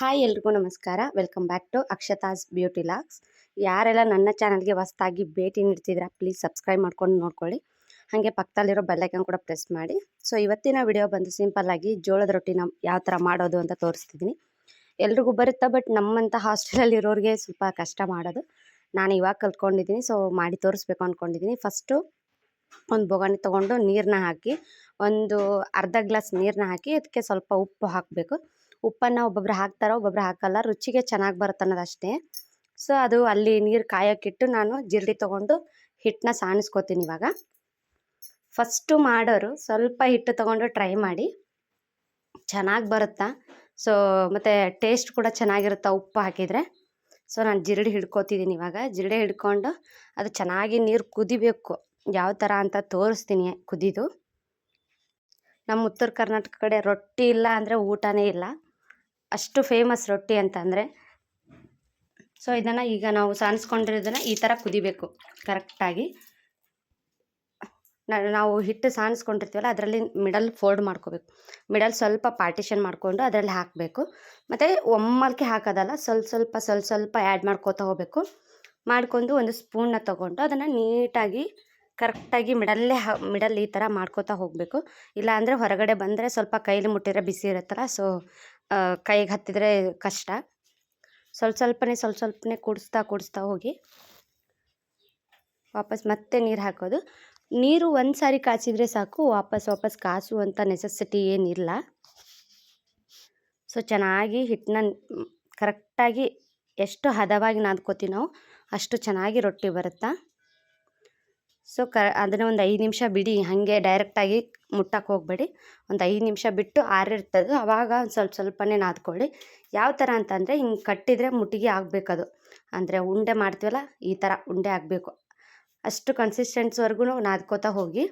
Hi ಎಲ್ರಿಗೂ ನಮಸ್ಕಾರ. Welcome back to Akshata's beauty locks. ಯಾರೆಲ್ಲ ನನ್ನ ಚಾನಲ್ಗೆ ಹೊಸ್ದಾಗಿ ಭೇಟಿ ನೀಡ್ತಿದ್ದೀರಾ, ಪ್ಲೀಸ್ ಸಬ್ಸ್ಕ್ರೈಬ್ ಮಾಡ್ಕೊಂಡು ನೋಡ್ಕೊಳ್ಳಿ. ಹಾಗೆ ಪಕ್ಕದಲ್ಲಿರೋ ಬೆಲ್ಲೈಕನ್ ಕೂಡ ಪ್ರೆಸ್ ಮಾಡಿ. ಸೊ, ಇವತ್ತಿನ ವಿಡಿಯೋ ಬಂದು ಸಿಂಪಲ್ಲಾಗಿ ಜೋಳದ ರೊಟ್ಟಿನ ಯಾವ ಥರ ಮಾಡೋದು ಅಂತ ತೋರಿಸ್ತಿದ್ದೀನಿ. ಎಲ್ರಿಗೂ ಬರುತ್ತಾ? ಬಟ್ ನಮ್ಮಂಥ ಹಾಸ್ಟೆಲಲ್ಲಿರೋರಿಗೆ ಸ್ವಲ್ಪ ಕಷ್ಟ ಮಾಡೋದು. ನಾನು ಇವಾಗ ಕಲ್ತ್ಕೊಂಡಿದ್ದೀನಿ, ಸೊ ಮಾಡಿ ತೋರಿಸ್ಬೇಕು ಅಂದ್ಕೊಂಡಿದ್ದೀನಿ ಫಸ್ಟು ಒಂದು ಬೊಗಣಿ ತೊಗೊಂಡು ನೀರನ್ನ ಹಾಕಿ ಒಂದು ಅರ್ಧ ಗ್ಲಾಸ್ ನೀರನ್ನ ಹಾಕಿ, ಅದಕ್ಕೆ ಸ್ವಲ್ಪ ಉಪ್ಪು ಹಾಕಬೇಕು. ಉಪ್ಪನ್ನು ಒಬ್ಬೊಬ್ರು ಹಾಕ್ತಾರೆ, ಒಬ್ಬೊಬ್ರು ಹಾಕಲ್ಲ. ರುಚಿಗೆ ಚೆನ್ನಾಗಿ ಬರುತ್ತೆ ಅನ್ನೋದು ಅಷ್ಟೇ ಸೊ ಅದು ಅಲ್ಲಿ ನೀರು ಕಾಯೋಕ್ಕಿಟ್ಟು ನಾನು ಜಿರಡಿ ತೊಗೊಂಡು ಹಿಟ್ಟನ್ನ ಸಾಣಿಸ್ಕೋತೀನಿ ಇವಾಗ. ಫಸ್ಟು ಮಾಡೋರು ಸ್ವಲ್ಪ ಹಿಟ್ಟು ತೊಗೊಂಡು ಟ್ರೈ ಮಾಡಿ. ಚೆನ್ನಾಗಿ ಬರುತ್ತಾ? ಸೊ ಮತ್ತು ಟೇಸ್ಟ್ ಕೂಡ ಚೆನ್ನಾಗಿರುತ್ತೆ ಉಪ್ಪು ಹಾಕಿದರೆ? ಸೊ ನಾನು ಜಿರಡಿ ಹಿಡ್ಕೋತಿದ್ದೀನಿ ಇವಾಗ. ಜಿರಡಿ ಹಿಡ್ಕೊಂಡು ಅದು ಚೆನ್ನಾಗಿ ನೀರು ಕುದಿಬೇಕು. ಯಾವ ಥರ ಅಂತ ತೋರಿಸ್ತೀನಿ ಕುದಿದು. ನಮ್ಮ ಉತ್ತರ ಕರ್ನಾಟಕ ಕಡೆ ರೊಟ್ಟಿ ಇಲ್ಲ ಅಂದರೆ ಊಟನೇ ಇಲ್ಲ. ಅಷ್ಟು ಫೇಮಸ್ ರೊಟ್ಟಿ ಅಂತಂದರೆ ಸೊ ಇದನ್ನು ಈಗ ನಾವು ಸಾಣಿಸ್ಕೊಂಡಿರೋದನ್ನು ಈ ಥರ ಕುದಿಬೇಕು ಕರೆಕ್ಟಾಗಿ ನಾವು ಹಿಟ್ಟು ಸಾಣಿಸ್ಕೊಂಡಿರ್ತೀವಲ್ಲ ಅದರಲ್ಲಿ ಮಿಡಲ್ ಫೋಲ್ಡ್ ಮಾಡ್ಕೋಬೇಕು. ಮಿಡಲ್ ಸ್ವಲ್ಪ ಪಾರ್ಟಿಷನ್ ಮಾಡಿಕೊಂಡು ಅದರಲ್ಲಿ ಹಾಕಬೇಕು. ಮತ್ತು ಒಮ್ಮಲ್ಕೆ ಹಾಕೋದಲ್ಲ, ಸ್ವಲ್ಪ ಸ್ವಲ್ಪ ಸ್ವಲ್ಪ ಸ್ವಲ್ಪ ಆ್ಯಡ್ ಮಾಡ್ಕೋತಾ ಹೋಗಬೇಕು. ಮಾಡಿಕೊಂಡು ಒಂದು ಸ್ಪೂನ್ನ ತೊಗೊಂಡು ಅದನ್ನು ನೀಟಾಗಿ ಕರೆಕ್ಟಾಗಿ ಮಿಡಲ್ಲೇ ಮಿಡಲ್ ಈ ಥರ ಮಾಡ್ಕೋತಾ ಹೋಗಬೇಕು. ಇಲ್ಲಾಂದರೆ ಹೊರಗಡೆ ಬಂದರೆ ಸ್ವಲ್ಪ ಕೈಲಿ ಮುಟ್ಟಿದ್ರೆ ಬಿಸಿ ಇರುತ್ತಲ್ಲ ಸೊ ಕೈಗೆ ಹತ್ತಿದರೆ ಕಷ್ಟ. ಸ್ವಲ್ಪ ಸ್ವಲ್ಪನೇ ಸ್ವಲ್ಪ ಸ್ವಲ್ಪನೇ ಕುಡಿಸ್ತಾ ಕುಡಿಸ್ತಾ ಹೋಗಿ ವಾಪಸ್ ಮತ್ತೆ ನೀರು ಹಾಕೋದು. ನೀರು ಒಂದು ಸಾರಿ ಕಾಯಿಸಿದ್ರೆ ಸಾಕು, ವಾಪಸ್ ವಾಪಸ್ ಕಾಸುವಂಥ ನೆಸೆಸಿಟಿ ಏನಿಲ್ಲ. ಸೊ ಚೆನ್ನಾಗಿ ಹಿಟ್ಟನ್ನ ಕರೆಕ್ಟಾಗಿ ಎಷ್ಟು ಹದವಾಗಿ ನಾದ್ಕೋತೀವಿ ನಾವು ಅಷ್ಟು ಚೆನ್ನಾಗಿ ರೊಟ್ಟಿ ಬರುತ್ತಾ? ಸೊ ಕ, ಅದನ್ನು ಒಂದು ಐದು ನಿಮಿಷ ಬಿಡಿ, ಹಾಗೆ ಡೈರೆಕ್ಟಾಗಿ ಮುಟ್ಟಕ್ಕೆ ಹೋಗಬೇಡಿ. ಒಂದು ಐದು ನಿಮಿಷ ಬಿಟ್ಟು ಆರಿರ್ತದೆ ಆವಾಗ ಒಂದು ಸ್ವಲ್ಪ ಸ್ವಲ್ಪನೇ ನಾದ್ಕೊಳ್ಳಿ. ಯಾವ ಥರ ಅಂತಂದರೆ, ಹಿಂಗೆ ಕಟ್ಟಿದರೆ ಮುಟ್ಟಿಗೆ ಆಗಬೇಕದು. ಅಂದರೆ ಉಂಡೆ ಮಾಡ್ತೀವಲ್ಲ, ಈ ಥರ ಉಂಡೆ ಆಗಬೇಕು. ಅಷ್ಟು ಕನ್ಸಿಸ್ಟೆನ್ಸ್ವರೆಗೂ ನಾದ್ಕೋತಾ ಹೋಗಿ.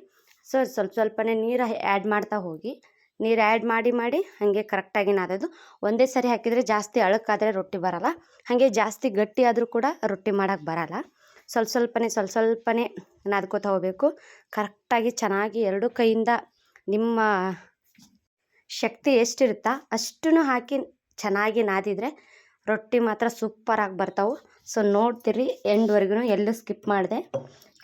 ಸೊ ಸ್ವಲ್ಪ ಸ್ವಲ್ಪನೇ ನೀರು ಆ್ಯಡ್ ಮಾಡ್ತಾ ಹೋಗಿ. ನೀರು ಆ್ಯಡ್ ಮಾಡಿ ಮಾಡಿ ಹಾಗೆ ಕರೆಕ್ಟಾಗಿ ನಾದೋದು. ಒಂದೇ ಸರಿ ಹಾಕಿದರೆ ಜಾಸ್ತಿ ಅಳಕ್ಕಾದರೆ ರೊಟ್ಟಿ ಬರಲ್ಲ. ಹಾಗೆ ಜಾಸ್ತಿ ಗಟ್ಟಿ ಆದರೂ ಕೂಡ ರೊಟ್ಟಿ ಮಾಡೋಕ್ಕೆ ಬರೋಲ್ಲ. ಸ್ವಲ್ಪ ಸ್ವಲ್ಪನೇ ಸ್ವಲ್ಪ ಸ್ವಲ್ಪನೇ ನಾದ್ಕೋತಾ ಹೋಗಬೇಕು. ಕರೆಕ್ಟಾಗಿ ಚೆನ್ನಾಗಿ ಎರಡು ಕೈಯಿಂದ ನಿಮ್ಮ ಶಕ್ತಿ ಎಷ್ಟಿರುತ್ತಾ ಅಷ್ಟನ್ನು ಹಾಕಿ ಚೆನ್ನಾಗಿ ನಾದಿದರೆ ರೊಟ್ಟಿ ಮಾತ್ರ ಸೂಪರಾಗಿ ಬರ್ತಾವೆ. ಸೊ, ನೋಡ್ತೀರಿ ಎಂಡ್ವರೆಗೂ ಎಲ್ಲೂ ಸ್ಕಿಪ್ ಮಾಡಿದೆ.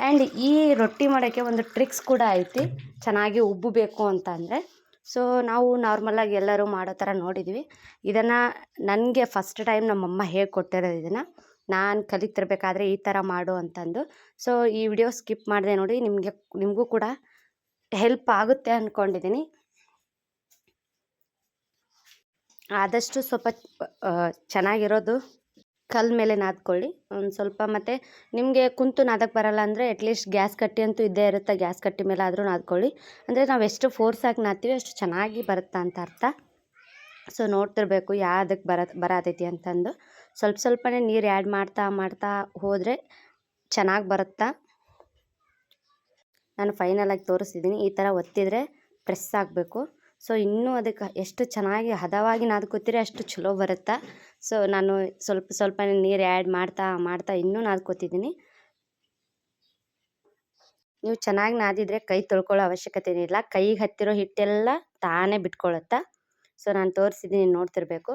ಆ್ಯಂಡ್ ಈ ರೊಟ್ಟಿ ಮಾಡೋಕ್ಕೆ ಒಂದು ಟ್ರಿಕ್ಸ್ ಕೂಡ ಐತಿ, ಚೆನ್ನಾಗಿ ಉಬ್ಬಬೇಕು ಅಂತ ಅಂದರೆ ಸೊ, ನಾವು ನಾರ್ಮಲಾಗಿ ಎಲ್ಲರೂ ಮಾಡೋ ಥರ ನೋಡಿದ್ವಿ. ಇದನ್ನು ನನಗೆ ಫಸ್ಟ್ ಟೈಮ್ ನಮ್ಮಮ್ಮ ಹೇಳ್ಕೊಟ್ಟಿರೋದು ಇದನ್ನು. ನಾನು ಕಲಿತಿರ್ಬೇಕಾದ್ರೆ ಈ ಥರ ಮಾಡು ಅಂತಂದು. ಸೊ ಈ ವಿಡಿಯೋ ಸ್ಕಿಪ್ ಮಾಡಿದೆ ನೋಡಿ, ನಿಮಗೆ, ನಿಮಗೂ ಕೂಡ ಹೆಲ್ಪ್ ಆಗುತ್ತೆ ಅಂದ್ಕೊಂಡಿದ್ದೀನಿ ಆದಷ್ಟು ಸ್ವಲ್ಪ ಚೆನ್ನಾಗಿರೋದು ಕಲ್ ಮೇಲೆ ನಾದ್ಕೊಳ್ಳಿ. ಒಂದು ಸ್ವಲ್ಪ ಮತ್ತು ನಿಮಗೆ ಕುಂತು ನಾದಕ್ಕೆ ಬರಲ್ಲ ಅಂದರೆ ಅಟ್ಲೀಸ್ಟ್ ಗ್ಯಾಸ್ ಕಟ್ಟಿ ಅಂತೂ ಇದ್ದೇ ಇರುತ್ತೆ. ಗ್ಯಾಸ್ ಕಟ್ಟಿ ಮೇಲೆ ಆದರೂ ನಾದ್ಕೊಳ್ಳಿ. ಅಂದರೆ ನಾವು ಎಷ್ಟು ಫೋರ್ಸಾಗಿ ನಾದ್ತೀವಿ ಅಷ್ಟು ಚೆನ್ನಾಗಿ ಬರುತ್ತೆ ಅಂತ ಅರ್ಥ. ಸೊ ನೋಡ್ತಿರ್ಬೇಕು ಯಾವುದಕ್ಕೆ ಬರ, ಬರತೈತಿ ಅಂತಂದು. ಸ್ವಲ್ಪ ಸ್ವಲ್ಪನೇ ನೀರು ಆ್ಯಡ್ ಮಾಡ್ತಾ ಮಾಡ್ತಾ ಹೋದರೆ ಚೆನ್ನಾಗಿ ಬರುತ್ತಾ? ನಾನು ಫೈನಲಾಗಿ ತೋರಿಸ್ತಿದ್ದೀನಿ ಈ ಥರ ಒತ್ತಿದರೆ ಪ್ರೆಸ್ ಆಗಬೇಕು. ಸೊ ಇನ್ನೂ ಅದಕ್ಕೆ ಎಷ್ಟು ಚೆನ್ನಾಗಿ ಹದವಾಗಿ ನಾದ್ಕೋತೀರಿ ಅಷ್ಟು ಚಲೋ ಬರುತ್ತಾ? ಸೊ ನಾನು ಸ್ವಲ್ಪ ಸ್ವಲ್ಪ ನೀರು ಆ್ಯಡ್ ಮಾಡ್ತಾ ಮಾಡ್ತಾ ಇನ್ನೂ ನಾದ್ಕೋತಿದ್ದೀನಿ ನೀವು ಚೆನ್ನಾಗಿ ನಾದಿದರೆ ಕೈ ತೊಳ್ಕೊಳ್ಳೋ ಅವಶ್ಯಕತೆ ಏನಿಲ್ಲ ಕೈಗೆ ಹತ್ತಿರೋ ಹಿಟ್ಟೆಲ್ಲ ತಾನೇ ಬಿಟ್ಕೊಳ್ಳುತ್ತಾ ಸೊ ನಾನು ತೋರಿಸಿದ್ದೀನಿ ನೋಡ್ತಿರ್ಬೇಕು.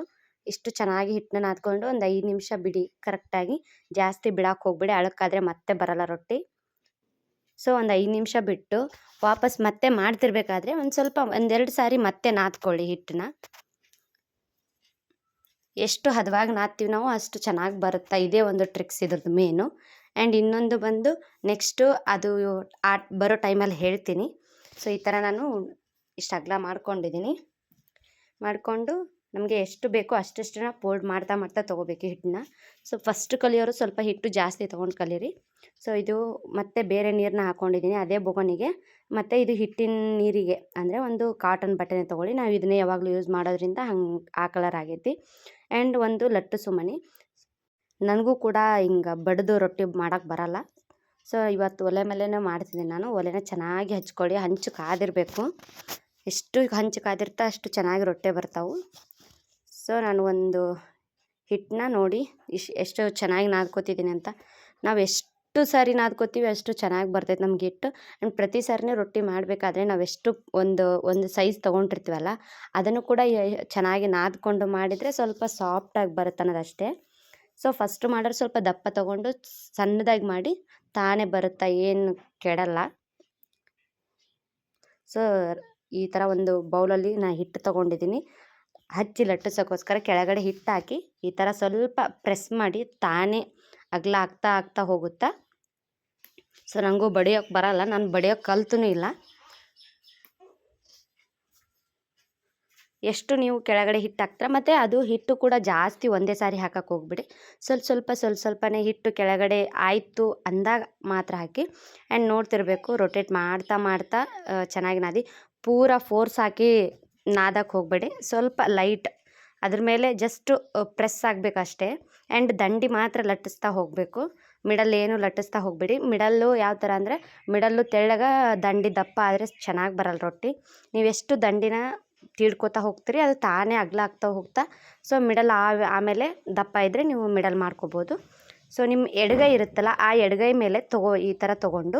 ಇಷ್ಟು ಚೆನ್ನಾಗಿ ಹಿಟ್ಟನ್ನ ನಾದ್ಕೊಂಡು ಒಂದು ಐದು ನಿಮಿಷ ಬಿಡಿ ಕರೆಕ್ಟಾಗಿ ಜಾಸ್ತಿ ಬಿಡಕ್ಕೆ ಹೋಗ್ಬಿಡಿ, ಅಳಕ್ಕಾದರೆ ಮತ್ತೆ ಬರಲ್ಲ ರೊಟ್ಟಿ. ಸೊ ಒಂದು ಐದು ನಿಮಿಷ ಬಿಟ್ಟು ವಾಪಸ್ ಮತ್ತೆ ಮಾಡ್ತಿರ್ಬೇಕಾದ್ರೆ ಒಂದು ಸ್ವಲ್ಪ ಒಂದೆರಡು ಸಾರಿ ಮತ್ತೆ ನಾದ್ಕೊಳ್ಳಿ ಹಿಟ್ಟನ್ನ. ಎಷ್ಟು ಹದವಾಗಿ ನಾದ್ತೀವಿ ನಾವು ಅಷ್ಟು ಚೆನ್ನಾಗಿ ಬರುತ್ತೆ ಇದೇ ಒಂದು ಟ್ರಿಕ್ಸ್ ಇದ್ರದ್ದು ಮೇನು ಆ್ಯಂಡ್ ಇನ್ನೊಂದು ಬಂದು ನೆಕ್ಸ್ಟು ಅದು ಆ ಬರೋ ಟೈಮಲ್ಲಿ ಹೇಳ್ತೀನಿ. ಸೊ ಈ ಥರ ನಾನು ಇಷ್ಟು ಅಗಲ ಮಾಡ್ಕೊಂಡಿದ್ದೀನಿ ಮಾಡಿಕೊಂಡು ನಮಗೆ ಎಷ್ಟು ಬೇಕೋ ಅಷ್ಟಷ್ಟನ್ನ ಫೋಲ್ಡ್ ಮಾಡ್ತಾ ಮಾಡ್ತಾ ತೊಗೋಬೇಕು ಹಿಟ್ಟನ್ನ. ಸೊ ಫಸ್ಟ್ ಕಲಿಯೋರು ಸ್ವಲ್ಪ ಹಿಟ್ಟು ಜಾಸ್ತಿ ತೊಗೊಂಡು ಕಲಿಯಿರಿ ಸೊ ಇದು ಮತ್ತೆ ಬೇರೆ ನೀರನ್ನ ಹಾಕ್ಕೊಂಡಿದ್ದೀನಿ ಅದೇ ಬೊಗನಿಗೆ ಮತ್ತು ಇದು ಹಿಟ್ಟಿನ ನೀರಿಗೆ, ಅಂದರೆ ಒಂದು ಕಾಟನ್ ಬಟ್ಟೆನೇ ತೊಗೊಳ್ಳಿ. ನಾವು ಇದನ್ನೇ ಯಾವಾಗಲೂ ಯೂಸ್ ಮಾಡೋದ್ರಿಂದ ಹಂಗೆ ಆ ಕಲರ್ ಆಗೈತಿ. ಆ್ಯಂಡ್ ಒಂದು ಲಟ್ಟು ಸುಮಣಿ ನನಗೂ ಕೂಡ ಹಿಂಗೆ ಬಡಿದು ರೊಟ್ಟಿ ಮಾಡೋಕ್ಕೆ ಬರಲ್ಲ. ಸೊ ಇವತ್ತು ಒಲೆ ಮೇಲೇ ಮಾಡ್ತಿದ್ದೀನಿ ನಾನು. ಒಲೆನ ಚೆನ್ನಾಗಿ ಹಚ್ಕೊಳ್ಳಿ. ಹಂಚು ಕಾದಿರಬೇಕು. ಎಷ್ಟು ಹಂಚು ಕಾದಿರ್ತಾ ಅಷ್ಟು ಚೆನ್ನಾಗಿ ರೊಟ್ಟಿ ಬರ್ತಾವೆ. ಸೊ ನಾನು ಒಂದು ಹಿಟ್ಟನ್ನ ನೋಡಿ ಇಶ್ ಎಷ್ಟು ಚೆನ್ನಾಗಿ ನಾದ್ಕೋತಿದ್ದೀನಿ ಅಂತ. ನಾವು ಎಷ್ಟು ಎಷ್ಟು ಸಾರಿ ನಾದ್ಕೋತೀವಿ ಅಷ್ಟು ಚೆನ್ನಾಗಿ ಬರ್ತೈತೆ ನಮ್ಗೆ ಹಿಟ್ಟು. ಆ್ಯಂಡ್ ಪ್ರತಿ ಸಾರಿನೇ ರೊಟ್ಟಿ ಮಾಡಬೇಕಾದ್ರೆ ನಾವೆಷ್ಟು ಒಂದು ಒಂದು ಸೈಜ್ ತೊಗೊಂಡಿರ್ತೀವಲ್ಲ, ಅದನ್ನು ಕೂಡ ಚೆನ್ನಾಗಿ ನಾದ್ಕೊಂಡು ಮಾಡಿದರೆ ಸ್ವಲ್ಪ ಸಾಫ್ಟಾಗಿ ಬರುತ್ತೆ ಅನ್ನೋದಷ್ಟೇ ಸೊ ಫಸ್ಟ್ ಮಾಡೋರು ಸ್ವಲ್ಪ ದಪ್ಪ ತೊಗೊಂಡು ಸಣ್ಣದಾಗಿ ಮಾಡಿ ತಾನೇ ಬರುತ್ತಾ ಏನು ಕೆಡಲ್ಲ. ಸೊ ಈ ಥರ ಒಂದು ಬೌಲಲ್ಲಿ ನಾನು ಹಿಟ್ಟು ತೊಗೊಂಡಿದ್ದೀನಿ ಹಚ್ಚಿ ಲಟ್ಟಿಸೋಕ್ಕೋಸ್ಕರ ಕೆಳಗಡೆ ಹಿಟ್ಟು ಹಾಕಿ ಈ ಥರ ಸ್ವಲ್ಪ ಪ್ರೆಸ್ ಮಾಡಿ ತಾನೇ ಅಗಲ ಆಗ್ತಾ ಆಗ್ತಾ ಹೋಗುತ್ತಾ. ಸೊ ನನಗೂ ಬಡಿಯೋಕ್ಕೆ ಬರಲ್ಲ, ನಾನು ಬಡಿಯೋಕ್ಕೆ ಕಲ್ತೂ ಇಲ್ಲ. ಎಷ್ಟು ನೀವು ಕೆಳಗಡೆ ಹಿಟ್ಟು ಹಾಕ್ತೀರ, ಮತ್ತು ಅದು ಹಿಟ್ಟು ಕೂಡ ಜಾಸ್ತಿ ಒಂದೇ ಸಾರಿ ಹಾಕಕ್ಕೆ ಹೋಗ್ಬಿಡಿ. ಸ್ವಲ್ಪ ಸ್ವಲ್ಪ ಸ್ವಲ್ಪ ಸ್ವಲ್ಪನೇ ಹಿಟ್ಟು ಕೆಳಗಡೆ ಆಯಿತು ಅಂದಾಗ ಮಾತ್ರ ಹಾಕಿ. ಆ್ಯಂಡ್ ನೋಡ್ತಿರಬೇಕು ರೊಟೇಟ್ ಮಾಡ್ತಾ ಮಾಡ್ತಾ ಚೆನ್ನಾಗಿ ನಾದಿ. ಪೂರ ಫೋರ್ಸ್ ಹಾಕಿ ನಾದಕ್ಕೆ ಹೋಗಬೇಡಿ. ಸ್ವಲ್ಪ ಲೈಟ್ ಅದ್ರ ಮೇಲೆ ಜಸ್ಟು ಪ್ರೆಸ್ ಆಗಬೇಕಷ್ಟೇ. ಆ್ಯಂಡ್ ದಂಡಿ ಮಾತ್ರ ಲಟ್ಟಿಸ್ತಾ ಹೋಗಬೇಕು. ಮಿಡಲ್ ಏನು ಲಟ್ಟಿಸ್ತಾ ಹೋಗಬೇಡಿ. ಮಿಡಲ್ಲು ಯಾವ ಥರ ಅಂದರೆ ಮಿಡಲ್ಲು ತೆಳ್ಳಗ ದಂಡಿ ದಪ್ಪ ಆದರೆ ಚೆನ್ನಾಗಿ ಬರಲ್ಲ ರೊಟ್ಟಿ. ನೀವೆಷ್ಟು ದಂಡಿನ ತೀಡ್ಕೋತಾ ಹೋಗ್ತೀರಿ, ಅದು ತಾನೇ ಅಗಲ ಆಗ್ತಾ ಹೋಗ್ತಾ. ಸೊ ಮಿಡಲ್ ಆ, ಆಮೇಲೆ ದಪ್ಪ ಇದ್ದರೆ ನೀವು ಮಿಡಲ್ ಮಾಡ್ಕೋಬೋದು. ಸೊ ನಿಮ್ಮ ಎಡಗೈ ಇರುತ್ತಲ್ಲ, ಆ ಎಡಗೈ ಮೇಲೆ ತಗೋ, ಈ ಥರ ತೊಗೊಂಡು.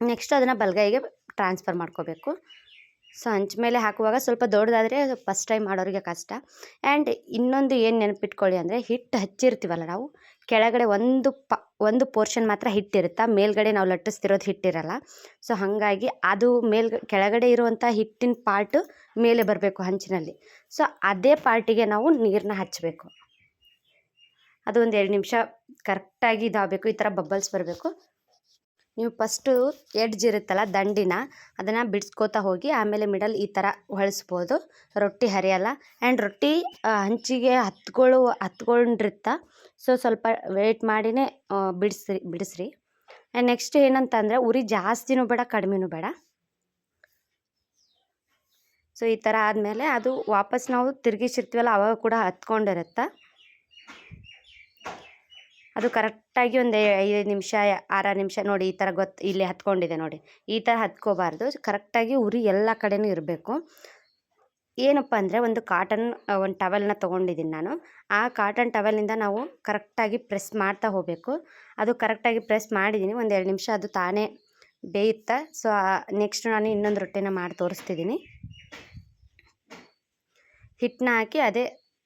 ನೆಕ್ಸ್ಟ್ ಅದನ್ನು ಬಲಗೈಗೆ ಟ್ರಾನ್ಸ್ಫರ್ ಮಾಡ್ಕೋಬೇಕು. ಸೊ ಹಂಚ ಮೇಲೆ ಹಾಕುವಾಗ ಸ್ವಲ್ಪ ದೊಡ್ಡದಾದರೆ ಫಸ್ಟ್ ಟೈಮ್ ಮಾಡೋರಿಗೆ ಕಷ್ಟ. ಆ್ಯಂಡ್ ಇನ್ನೊಂದು ಏನು ನೆನಪಿಟ್ಕೊಳ್ಳಿ ಅಂದರೆ ಹಿಟ್ಟು ಹಚ್ಚಿರ್ತೀವಲ್ಲ ನಾವು, ಕೆಳಗಡೆ ಒಂದು ಪ, ಒಂದು ಪೋರ್ಷನ್ ಮಾತ್ರ ಹಿಟ್ಟಿರುತ್ತೆ ಮೇಲ್ಗಡೆ ನಾವು ಲಟ್ಟಿಸ್ತಿರೋದು ಹಿಟ್ಟಿರಲ್ಲ ಸೊ ಹಾಗಾಗಿ ಅದು ಮೇಲ್, ಕೆಳಗಡೆ ಇರುವಂಥ ಹಿಟ್ಟಿನ ಪಾರ್ಟು ಮೇಲೆ ಬರಬೇಕು ಹಂಚಿನಲ್ಲಿ ಸೊ ಅದೇ ಪಾರ್ಟಿಗೆ ನಾವು ನೀರನ್ನ ಹಚ್ಚಬೇಕು ಅದು ಒಂದು ಎರಡು ನಿಮಿಷ ಕರೆಕ್ಟಾಗಿ ಇದಾಗಬೇಕು, ಈ ಥರ ಬಬ್ಬಲ್ಸ್ ಬರಬೇಕು. ನೀವು ಫಸ್ಟು ಎಡ್ಜ್ ಇರುತ್ತಲ್ಲ ದಂಡಿನ, ಅದನ್ನು ಬಿಡಿಸ್ಕೋತಾ ಹೋಗಿ ಆಮೇಲೆ ಮಿಡಲ್ ಈ ಥರ ಹೊಳಿಸ್ಬೋದು. ರೊಟ್ಟಿ ಹರಿಯಲ್ಲ. ಆ್ಯಂಡ್ ರೊಟ್ಟಿ ಹಂಚಿಗೆ ಹತ್ಕೊಳ್ಳು ಹತ್ಕೊಂಡಿರುತ್ತ ಸೊ ಸ್ವಲ್ಪ ವೆಯ್ಟ್ ಮಾಡಿನೇ ಬಿಡಿಸ್ರಿ ಬಿಡಿಸ್ರಿ. ಆ್ಯಂಡ್ ನೆಕ್ಸ್ಟ್ ಏನಂತಂದರೆ ಉರಿ ಜಾಸ್ತಿನೂ ಬೇಡ, ಕಡಿಮೆನೂ ಬೇಡ. ಸೊ ಈ ಥರ ಆದಮೇಲೆ ಅದು ವಾಪಸ್ ನಾವು ತಿರುಗಿಸಿರ್ತೀವಲ್ಲ, ಅವಾಗ ಕೂಡ ಹತ್ಕೊಂಡಿರುತ್ತೆ ಅದು ಕರೆಕ್ಟಾಗಿ ಒಂದು ಐದು ನಿಮಿಷ, ಆರು ನಿಮಿಷ ನೋಡಿ ಈ ಥರ ಗೊತ್ತು, ಇಲ್ಲಿ ಹತ್ಕೊಂಡಿದೆ ನೋಡಿ. ಈ ಥರ ಹತ್ಕೋಬಾರ್ದು. ಕರೆಕ್ಟಾಗಿ ಉರಿ ಎಲ್ಲ ಕಡೆನೂ ಇರಬೇಕು. ಏನಪ್ಪ ಅಂದರೆ ಒಂದು ಕಾಟನ್ ಒಂದು ಟವೆಲ್ನ ತೊಗೊಂಡಿದ್ದೀನಿ ನಾನು. ಆ ಕಾಟನ್ ಟವೆಲ್ನಿಂದ ನಾವು ಕರೆಕ್ಟಾಗಿ ಪ್ರೆಸ್ ಮಾಡ್ತಾ ಹೋಗಬೇಕು. ಅದು ಕರೆಕ್ಟಾಗಿ ಪ್ರೆಸ್ ಮಾಡಿದ್ದೀನಿ. ಒಂದು ಎರಡು ನಿಮಿಷ ಅದು ತಾನೇ ಬೇಯುತ್ತೆ. ಸೊ ನೆಕ್ಸ್ಟ್ ನಾನು ಇನ್ನೊಂದು ರೊಟ್ಟಿನ ಮಾಡಿ ತೋರಿಸ್ತಿದ್ದೀನಿ. ಹಿಟ್ಟನ್ನ ಹಾಕಿ ಅದೇ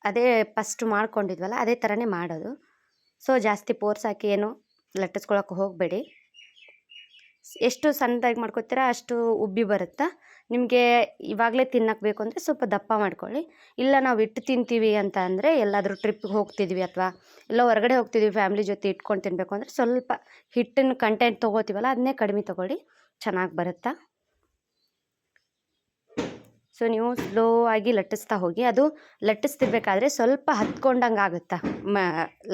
ಅದೇ ಫಸ್ಟ್ ಮಾಡ್ಕೊಂಡಿದ್ವಲ್ಲ, ಅದೇ ಥರನೇ ಮಾಡೋದು. ಸೊ, ಜಾಸ್ತಿ ಪೋರ್ಸ್ ಹಾಕಿ ಏನು ಲಟ್ಟಿಸ್ಕೊಳಕ್ಕೆ ಹೋಗಬೇಡಿ. ಎಷ್ಟು ಸಣ್ಣದಾಗಿ ಮಾಡ್ಕೊತೀರಾ ಅಷ್ಟು ಉಬ್ಬಿ ಬರುತ್ತಾ? ನಿಮಗೆ ಇವಾಗಲೇ ತಿನ್ನಕ್ಕೆ ಬೇಕು ಅಂದರೆ ಸ್ವಲ್ಪ ದಪ್ಪ ಮಾಡ್ಕೊಳ್ಳಿ. ಇಲ್ಲ, ನಾವು ಇಟ್ಟು ತಿಂತೀವಿ ಅಂತ ಅಂದರೆ ಎಲ್ಲಾದರೂ ಟ್ರಿಪ್ಗೆ ಹೋಗ್ತಿದ್ವಿ ಅಥವಾ ಎಲ್ಲ ಹೊರಗಡೆ ಹೋಗ್ತಿದ್ವಿ ಫ್ಯಾಮ್ಲಿ ಜೊತೆ ಇಟ್ಕೊಂಡು ತಿನ್ನಬೇಕು ಅಂದರೆ ಸ್ವಲ್ಪ ಹಿಟ್ಟಿನ ಕಂಟೆಂಟ್ ತೊಗೋತೀವಲ್ಲ ಅದನ್ನೇ ಕಡಿಮೆ ತೊಗೊಳ್ಳಿ. ಚೆನ್ನಾಗಿ ಬರುತ್ತಾ? ಸೊ ನೀವು ಸ್ಲೋ ಆಗಿ ಲಟ್ಟಿಸ್ತಾ ಹೋಗಿ, ಅದು ಲಟ್ಟಿಸ್ತಿರ್ಬೇಕಾದ್ರೆ ಸ್ವಲ್ಪ ಹತ್ಕೊಂಡಂಗೆ ಆಗುತ್ತಾ? ಮ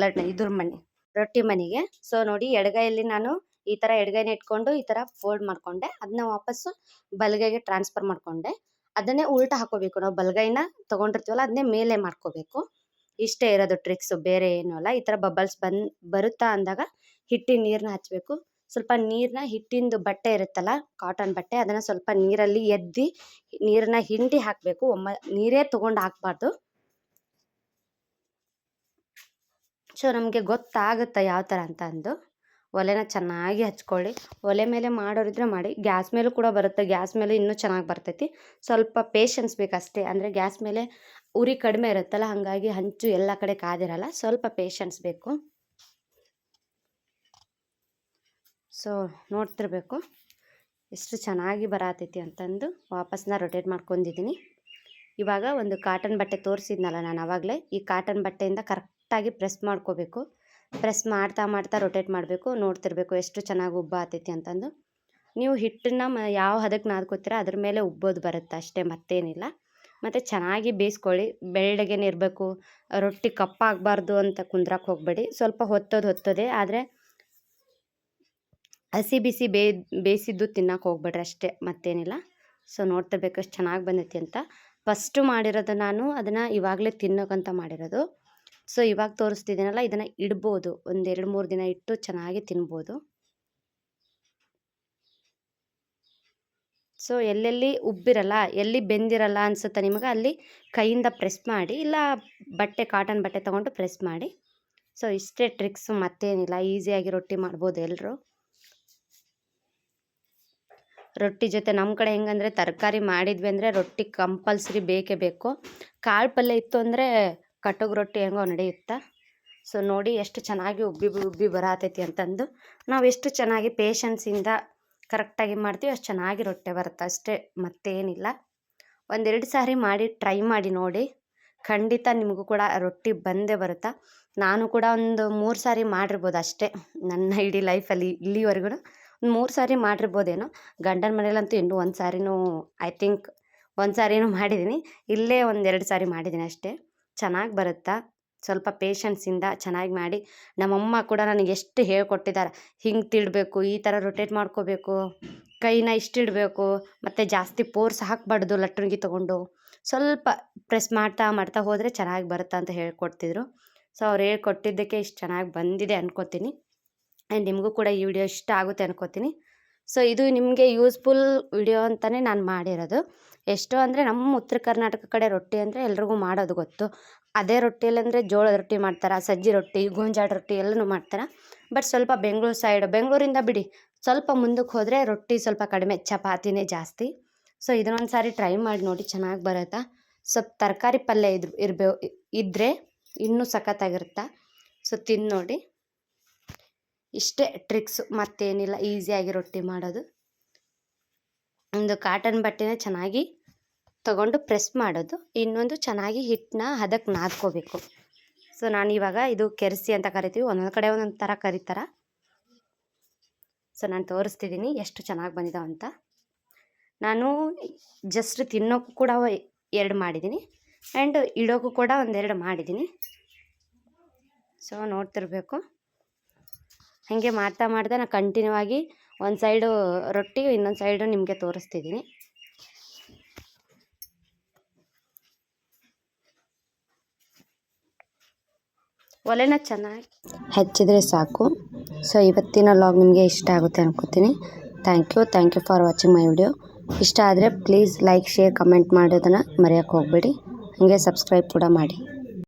ಲಟ್ ಇದ್ರ ಮನೆ, ರೊಟ್ಟಿ ಮನೆಗೆ. ಸೊ ನೋಡಿ, ಎಡಗೈಯಲ್ಲಿ ನಾನು ಈ ಥರ ಎಡಗೈನ ಇಟ್ಕೊಂಡು ಈ ಥರ ಫೋಲ್ಡ್ ಮಾಡಿಕೊಂಡೆ. ಅದನ್ನ ವಾಪಸ್ಸು ಬಲಗೈಗೆ ಟ್ರಾನ್ಸ್ಫರ್ ಮಾಡಿಕೊಂಡೆ. ಅದನ್ನೇ ಉಲ್ಟಾ ಹಾಕೋಬೇಕು. ನಾವು ಬಲಗೈನ ತೊಗೊಂಡಿರ್ತೀವಲ್ಲ, ಅದನ್ನೇ ಮೇಲೆ ಮಾಡ್ಕೋಬೇಕು. ಇಷ್ಟೇ ಇರೋದು ಟ್ರಿಕ್ಸು ಬೇರೆ ಏನೂ ಅಲ್ಲ. ಈ ಥರ ಬಬಲ್ಸ್ ಬಂದು, ಬರುತ್ತಾ ಅಂದಾಗ ಹಿಟ್ಟಿನ ನೀರನ್ನ ಹಚ್ಚಬೇಕು ಸ್ವಲ್ಪ ನೀರನ್ನ ಹಿಟ್ಟಿಂದು ಬಟ್ಟೆ ಇರುತ್ತಲ್ಲ ಕಾಟನ್ ಬಟ್ಟೆ, ಅದನ್ನು ಸ್ವಲ್ಪ ನೀರಲ್ಲಿ ಎದ್ದಿ ನೀರನ್ನ ಹಿಂಡಿ ಹಾಕಬೇಕು. ಒಮ್ಮ ನೀರೇ ತೊಗೊಂಡು ಹಾಕ್ಬಾರ್ದು. ಸೊ ನಮಗೆ ಗೊತ್ತಾಗುತ್ತೆ ಯಾವ ಥರ ಅಂತ ಅಂದು. ಒಲೆನ ಚೆನ್ನಾಗಿ ಹಚ್ಕೊಳ್ಳಿ. ಒಲೆ ಮೇಲೆ ಮಾಡೋರಿದ್ರೆ ಮಾಡಿ. ಗ್ಯಾಸ್ ಮೇಲೂ ಕೂಡ ಬರುತ್ತೆ. ಗ್ಯಾಸ್ ಮೇಲೆ ಇನ್ನೂ ಚೆನ್ನಾಗಿ ಬರ್ತೈತಿ. ಸ್ವಲ್ಪ ಪೇಷನ್ಸ್ ಬೇಕಷ್ಟೇ. ಅಂದರೆ ಗ್ಯಾಸ್ ಮೇಲೆ ಉರಿ ಕಡಿಮೆ ಇರುತ್ತಲ್ಲ, ಹಾಗಾಗಿ ಹಂಚು ಎಲ್ಲ ಕಡೆ ಕಾದಿರಲ್ಲ. ಸ್ವಲ್ಪ ಪೇಷನ್ಸ್ ಬೇಕು. ಸೊ ನೋಡ್ತಿರ್ಬೇಕು. ಎಷ್ಟು ಚೆನ್ನಾಗಿ ಬರತೈತಿ ಅಂತಂದು ವಾಪಸ್ನ ರೊಟೇಟ್ ಮಾಡ್ಕೊಂಡಿದ್ದೀನಿ ಇವಾಗ ಒಂದು ಕಾಟನ್ ಬಟ್ಟೆ ತೋರಿಸಿದ್ನಲ್ಲ ನಾನು ಆವಾಗಲೇ ಈ ಕಾಟನ್ ಬಟ್ಟೆಯಿಂದ ಕರೆಕ್ಟಾಗಿ ಪ್ರೆಸ್ ಮಾಡ್ಕೋಬೇಕು. ಪ್ರೆಸ್ ಮಾಡ್ತಾ ಮಾಡ್ತಾ ರೊಟೇಟ್ ಮಾಡಬೇಕು, ನೋಡ್ತಿರ್ಬೇಕು ಎಷ್ಟು ಚೆನ್ನಾಗಿ ಉಬ್ಬ ಆತೈತಿ ಅಂತಂದು. ನೀವು ಹಿಟ್ಟನ್ನ ಯಾವ ಹದಕ್ಕೆ ನಾದ್ಕೋತೀರ ಅದ್ರ ಮೇಲೆ ಉಬ್ಬೋದು ಬರುತ್ತೆ ಅಷ್ಟೇ, ಮತ್ತೇನಿಲ್ಲ. ಮತ್ತು ಚೆನ್ನಾಗಿ ಬೇಯಿಸ್ಕೊಳ್ಳಿ, ಬೆಳ್ಳಗೇನೆ ಇರಬೇಕು, ರೊಟ್ಟಿ ಕಪ್ಪಾಗಬಾರ್ದು ಅಂತ ಕುಂದ್ರಕ್ಕೆ ಹೋಗಬೇಡಿ. ಸ್ವಲ್ಪ ಹೊತ್ತೋದು ಹೊತ್ತೋದೆ, ಆದರೆ ಹಸಿ ಬಿಸಿ ಬೇ, ಬೇಯಿಸಿದ್ದು ತಿನ್ನೋಕೆ ಹೋಗ್ಬೇಡ್ರಿ ಅಷ್ಟೇ, ಮತ್ತೇನಿಲ್ಲ. ಸೊ ನೋಡ್ತಿರ್ಬೇಕು ಬೇಕಷ್ಟು ಚೆನ್ನಾಗಿ ಬಂದೈತಿ ಅಂತ. ಫಸ್ಟು ಮಾಡಿರೋದು ನಾನು ಅದನ್ನು ಇವಾಗಲೇ ತಿನ್ನೋಕ್ಕಂತ ಮಾಡಿರೋದು. ಸೊ ಇವಾಗ ತೋರಿಸ್ತಿದ್ದೀನಲ್ಲ, ಇದನ್ನು ಇಡ್ಬೋದು. ಒಂದು ಎರಡು ಮೂರು ದಿನ ಇಟ್ಟು ಚೆನ್ನಾಗಿ ತಿನ್ಬೋದು. ಸೊ ಎಲ್ಲೆಲ್ಲಿ ಉಬ್ಬಿರಲ್ಲ, ಎಲ್ಲಿ ಬೆಂದಿರಲ್ಲ ಅನಿಸುತ್ತೆ ನಿಮಗೆ, ಅಲ್ಲಿ ಕೈಯಿಂದ ಪ್ರೆಸ್ ಮಾಡಿ, ಇಲ್ಲ ಬಟ್ಟೆ ಕಾಟನ್ ಬಟ್ಟೆ ತೊಗೊಂಡು ಪ್ರೆಸ್ ಮಾಡಿ. ಸೊ ಇಷ್ಟೇ ಟ್ರಿಕ್ಸು ಮತ್ತೇನಿಲ್ಲ ಈಸಿಯಾಗಿ ರೊಟ್ಟಿ ಮಾಡ್ಬೋದು ಎಲ್ಲರೂ ರೊಟ್ಟಿ ಜೊತೆ ನಮ್ಮ ಕಡೆ ಹೆಂಗಂದರೆ ತರಕಾರಿ ಮಾಡಿದ್ವಿ ಅಂದರೆ ರೊಟ್ಟಿ ಕಂಪಲ್ಸರಿ ಬೇಕೇ ಬೇಕು. ಕಾಳು ಪಲ್ಯ ಇತ್ತು ಅಂದರೆ ಕಟ್ಟಗೆ ರೊಟ್ಟಿ ಹೆಂಗೋ ನಡೆಯುತ್ತೆ? ಸೊ ನೋಡಿ ಎಷ್ಟು ಚೆನ್ನಾಗಿ ಉಬ್ಬಿ ಉಬ್ಬಿ ಬರತೈತಿ ಅಂತಂದು. ನಾವು ಎಷ್ಟು ಚೆನ್ನಾಗಿ ಪೇಷನ್ಸಿಂದ ಕರೆಕ್ಟಾಗಿ ಮಾಡ್ತೀವಿ, ಅಷ್ಟು ಚೆನ್ನಾಗಿ ರೊಟ್ಟಿ ಬರುತ್ತೆ ಅಷ್ಟೇ, ಮತ್ತೇನಿಲ್ಲ. ಒಂದೆರಡು ಸಾರಿ ಮಾಡಿ ಟ್ರೈ ಮಾಡಿ ನೋಡಿ. ಖಂಡಿತ ನಿಮಗೂ ಕೂಡ ರೊಟ್ಟಿ ಬಂದೇ ಬರುತ್ತೆ? ನಾನು ಕೂಡ ಒಂದು ಮೂರು ಸಾರಿ ಮಾಡಿರ್ಬೋದು ಅಷ್ಟೇ, ನನ್ನ ಇಡೀ ಲೈಫಲ್ಲಿ ಇಲ್ಲಿವರೆಗೂ ಮೂರು ಸಾರಿ ಮಾಡಿರ್ಬೋದೇನೋ, ಗಂಡನ ಮನೇಲಂತೂ ಇನ್ನೂ ಒಂದು ಸಾರಿನೂ ಐ ಥಿಂಕ್ ಒಂದು ಸಾರಿನೂ ಮಾಡಿದ್ದೀನಿ ಇಲ್ಲೇ ಒಂದೆರಡು ಸಾರಿ ಮಾಡಿದ್ದೀನಿ ಅಷ್ಟೇ. ಚೆನ್ನಾಗಿ ಬರುತ್ತಾ? ಸ್ವಲ್ಪ ಪೇಷನ್ಸಿಂದ ಚೆನ್ನಾಗಿ ಮಾಡಿ. ನಮ್ಮಮ್ಮ ಕೂಡ ನನಗೆ ಎಷ್ಟು ಹೇಳ್ಕೊಟ್ಟಿದ್ದಾರೆ ಹಿಂಗೆ ತಿಳಬೇಕು, ಈ ಥರ ರೊಟೇಟ್ ಮಾಡ್ಕೋಬೇಕು, ಕೈನ ಇಷ್ಟಿಡಬೇಕು, ಮತ್ತು ಜಾಸ್ತಿ ಪೋರ್ಸ್ ಹಾಕಬಾರ್ದು ಲಟ್ಟಣಿಗೆ ತೊಗೊಂಡು. ಸ್ವಲ್ಪ ಪ್ರೆಸ್ ಮಾಡ್ತಾ ಮಾಡ್ತಾ ಹೋದರೆ ಚೆನ್ನಾಗಿ ಬರುತ್ತಾ ಅಂತ ಹೇಳ್ಕೊಡ್ತಿದ್ರು. ಸೊ ಅವ್ರು ಹೇಳ್ಕೊಟ್ಟಿದ್ದಕ್ಕೆ ಇಷ್ಟು ಚೆನ್ನಾಗಿ ಬಂದಿದೆ ಅನ್ಕೋತೀನಿ. ಆ್ಯಂಡ್ ನಿಮಗೂ ಕೂಡ ಈ ವಿಡಿಯೋ ಇಷ್ಟ ಆಗುತ್ತೆ ಅನ್ಕೋತೀನಿ. ಸೊ, ಇದು ನಿಮಗೆ ಯೂಸ್ಫುಲ್ ವಿಡಿಯೋ ಅಂತಲೇ ನಾನು ಮಾಡಿರೋದು. ಎಷ್ಟೋ ಅಂದರೆ ನಮ್ಮ ಉತ್ತರ ಕರ್ನಾಟಕ ಕಡೆ ರೊಟ್ಟಿ ಅಂದರೆ ಎಲ್ರಿಗೂ ಮಾಡೋದು ಗೊತ್ತು. ಅದೇ ರೊಟ್ಟಿಯಲ್ಲಿ ಅಂದರೆ ಜೋಳದ ರೊಟ್ಟಿ ಮಾಡ್ತಾರೆ, ಸಜ್ಜಿ ರೊಟ್ಟಿ, ಗೋಂಜಾಳ ರೊಟ್ಟಿ ಎಲ್ಲನೂ ಮಾಡ್ತಾರೆ. ಬಟ್ ಸ್ವಲ್ಪ ಬೆಂಗಳೂರು ಸೈಡ್ ಬೆಂಗಳೂರಿಂದ ಬಿಡಿ, ಸ್ವಲ್ಪ ಮುಂದಕ್ಕೆ ಹೋದರೆ ರೊಟ್ಟಿ ಸ್ವಲ್ಪ ಕಡಿಮೆ, ಚಪಾತಿನೇ ಜಾಸ್ತಿ. ಸೊ ಇದನ್ನೊಂದು ಸಾರಿ ಟ್ರೈ ಮಾಡಿ ನೋಡಿ ಚೆನ್ನಾಗಿ ಬರುತ್ತಾ? ಸ್ವಲ್ಪ ತರಕಾರಿ ಪಲ್ಯ ಇದ್ ಇರಬೇ ಇದ್ದರೆ ಇನ್ನೂ ಸಖತ್ತಾಗಿರುತ್ತಾ? ಸೊ ತಿಂದು ನೋಡಿ. ಇಷ್ಟೇ ಟ್ರಿಕ್ಸು ಮತ್ತೇನಿಲ್ಲ ಈಸಿಯಾಗಿ ರೊಟ್ಟಿ ಮಾಡೋದು. ಒಂದು ಕಾಟನ್ ಬಟ್ಟೆನ ಚೆನ್ನಾಗಿ ತಗೊಂಡು ಪ್ರೆಸ್ ಮಾಡೋದು. ಇನ್ನೊಂದು ಚೆನ್ನಾಗಿ ಹಿಟ್ಟನ್ನ ಹದಕ್ಕೆ ನಾದ್ಕೋಬೇಕು. ಸೊ ನಾನು ಇವಾಗ ಇದು ಕೆರೆಸಿ ಅಂತ ಕರಿತೀವಿ, ಒಂದೊಂದು ಕಡೆ ಒಂದೊಂದು ಥರ ಕರೀತಾರೆ. ಸೊ ನಾನು ತೋರಿಸ್ತಿದ್ದೀನಿ ಎಷ್ಟು ಚೆನ್ನಾಗಿ ಬಂದಿದ್ದಾವೆ ಅಂತ. ನಾನು ಜಸ್ಟ್ ತಿನ್ನೋಕ್ಕೂ ಕೂಡ ಎರಡು ಮಾಡಿದ್ದೀನಿ ಆ್ಯಂಡ್ ಇಡೋಕ್ಕೂ ಕೂಡ ಒಂದೆರಡು ಮಾಡಿದ್ದೀನಿ ಸೊ ನೋಡ್ತಿರ್ಬೇಕು. ಹಾಗೆ ಮಾಡ್ತಾ ಮಾಡ್ತಾ ನಾನು ಕಂಟಿನ್ಯೂ ಆಗಿ ಒಂದು ಸೈಡು ರೊಟ್ಟಿ, ಇನ್ನೊಂದು ಸೈಡು ನಿಮಗೆ ತೋರಿಸ್ತಿದ್ದೀನಿ ಒಲೆನ ಚೆನ್ನಾಗಿ ಹೆಚ್ಚಿದ್ರೆ ಸಾಕು. ಸೊ ಇವತ್ತಿನ ಲಾಗ್ ನಿಮಗೆ ಇಷ್ಟ ಆಗುತ್ತೆ ಅನ್ಕೋತೀನಿ. Thank you thank you for watching my video ಇಷ್ಟ ಆದರೆ ಪ್ಲೀಸ್ ಲೈಕ್ ಶೇರ್ ಕಮೆಂಟ್ ಮಾಡೋದನ್ನು ಮರೆಯೋಕ್ಕೆ ಹೋಗಬೇಡಿ. ಹಾಗೆ ಸಬ್ಸ್ಕ್ರೈಬ್ ಕೂಡ ಮಾಡಿ.